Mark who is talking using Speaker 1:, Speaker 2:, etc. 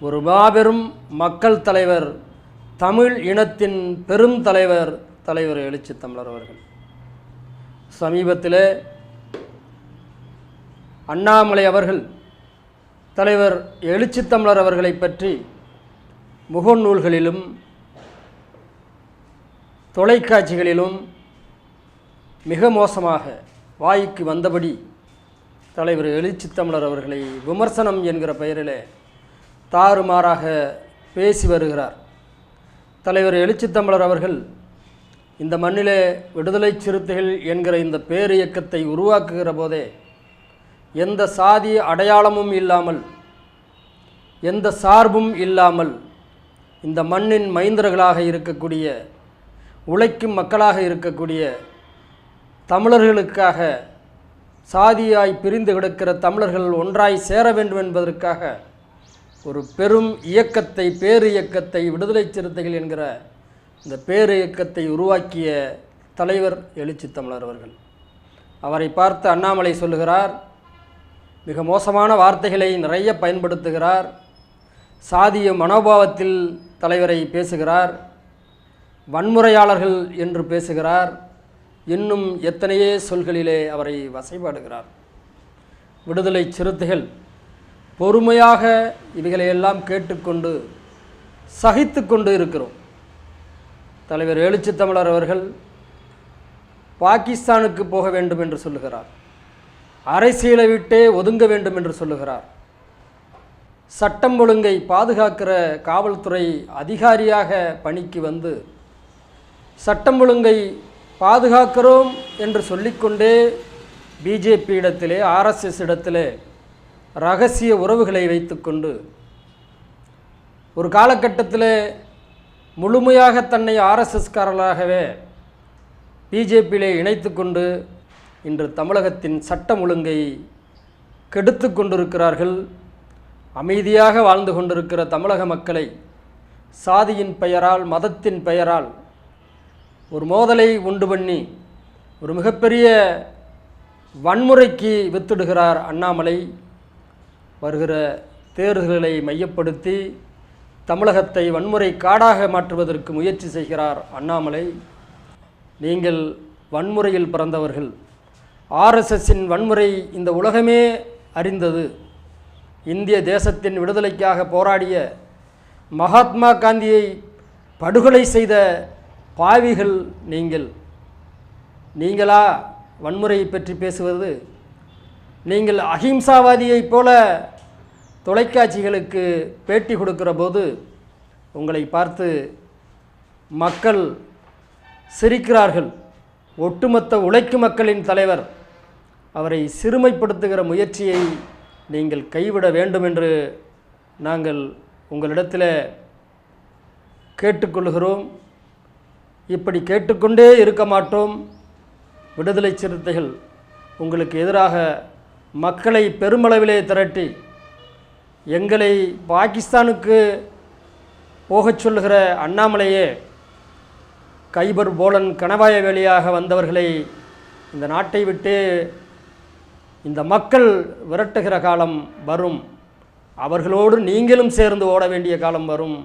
Speaker 1: ஒரு மாபெரும் மக்கள் தலைவர் தமிழ் இனத்தின் பெரும் தலைவர் தலைவர் எழுச்சி தமிழர் அவர்கள். சமீபத்தில் அண்ணாமலை அவர்கள் தலைவர் எழுச்சி தமிழர் அவர்களை பற்றி முகநூல்களிலும் தொலைக்காட்சிகளிலும் மிக மோசமாக வாய்க்கு வந்தபடி தலைவர் எழுச்சி தமிழர் அவர்களை விமர்சனம் என்கிற பெயரிலே தாறுமாறாக பேசி வருகிறார். தலைவர் எழுச்சி அவர்கள் இந்த மண்ணிலே விடுதலை சிறுத்தைகள் என்கிற இந்த பேர் இயக்கத்தை உருவாக்குகிற போதே எந்த சாதி அடையாளமும் இல்லாமல் எந்த சார்பும் இல்லாமல் இந்த மண்ணின் மைந்தர்களாக இருக்கக்கூடிய உழைக்கும் மக்களாக இருக்கக்கூடிய தமிழர்களுக்காக சாதியாய் பிரிந்து கிடக்கிற தமிழர்கள் ஒன்றாய் சேர வேண்டும் என்பதற்காக ஒரு பெரும் இயக்கத்தை பேரு இயக்கத்தை விடுதலை சிறுத்தைகள் என்கிற இந்த பேரு இயக்கத்தை உருவாக்கிய தலைவர் எழுச்சி தமிழர் அவர்கள். அவரை பார்த்து அண்ணாமலை சொல்லுகிறார் மிக மோசமான வார்த்தைகளை நிறைய பயன்படுத்துகிறார். சாதிய மனோபாவத்தில் தலைவரை பேசுகிறார். வன்முறையாளர்கள் என்று பேசுகிறார். இன்னும் எத்தனையே சொல்களிலே அவரை வசைபாடுகிறார். விடுதலை சிறுத்தைகள் பொறுமையாக இவைகளையெல்லாம் கேட்டுக்கொண்டு சகித்து கொண்டு இருக்கிறோம். தலைவர் எழுச்சி தமிழர் அவர்கள் பாகிஸ்தானுக்கு போக வேண்டும் என்று சொல்லுகிறார். அரசியலை விட்டே ஒதுங்க வேண்டும் என்று சொல்லுகிறார். சட்டம் ஒழுங்கை பாதுகாக்கிற காவல்துறை அதிகாரியாக பணிக்கு வந்து சட்டம் ஒழுங்கை பாதுகாக்கிறோம் என்று சொல்லிக்கொண்டே பிஜேபி இடத்திலே ஆர்எஸ்எஸ் இடத்திலே ரகசிய உறவுகளை வைத்துக்கொண்டு ஒரு காலகட்டத்தில் முழுமையாக தன்னை ஆர்எஸ்எஸ்காரர்களாகவே பிஜேபியிலே இணைத்து கொண்டு இன்று தமிழகத்தின் சட்டம் ஒழுங்கை கெடுத்து கொண்டிருக்கிறார்கள். அமைதியாக வாழ்ந்து கொண்டிருக்கிற தமிழக மக்களை சாதியின் பெயரால் மதத்தின் பெயரால் ஒரு மோதலை உண்டு பண்ணி ஒரு மிகப்பெரிய வன்முறைக்கு வித்திடுகிறார் அண்ணாமலை. வருகிற தேர்தல்களை மையப்படுத்தி தமிழகத்தை வன்முறை காடாக மாற்றுவதற்கு முயற்சி செய்கிறார் அண்ணாமலை. நீங்கள் வன்முறையில் பிறந்தவர்கள். ஆர்எஸ்எஸ்ஸின் வன்முறை இந்த உலகமே அறிந்தது. இந்திய தேசத்தின் விடுதலைக்காக போராடிய மகாத்மா காந்தியை படுகொலை செய்த பாவிகள் நீங்கள். நீங்களா வன்முறையை பற்றி பேசுவது? நீங்கள் அஹிம்சாவாதியைப் போல தொலைக்காட்சிகளுக்கு பேட்டி கொடுக்கிற போது உங்களை பார்த்து மக்கள் சிரிக்கிறார்கள். ஒட்டுமொத்த உழைக்கும் மக்களின் தலைவர் அவரை சிறுமைப்படுத்துகிற முயற்சியை நீங்கள் கைவிட வேண்டும் என்று நாங்கள் உங்களிடத்தில் கேட்டுக்கொள்கிறோம். இப்படி கேட்டுக்கொண்டே இருக்க மாட்டோம். விடுதலை சிறுத்தைகள் உங்களுக்கு எதிராக மக்களை பெருமளவிலே திரட்டி எங்களை பாகிஸ்தானுக்கு போகச் சொல்லுகிற அண்ணாமலையே கைபர் போலன் கணவாய வேலியாக வந்தவர்களை இந்த நாட்டை விட்டு இந்த மக்கள் விரட்டுகிற காலம் வரும். அவர்களோடு நீங்களும் சேர்ந்து ஓட வேண்டிய காலம் வரும்.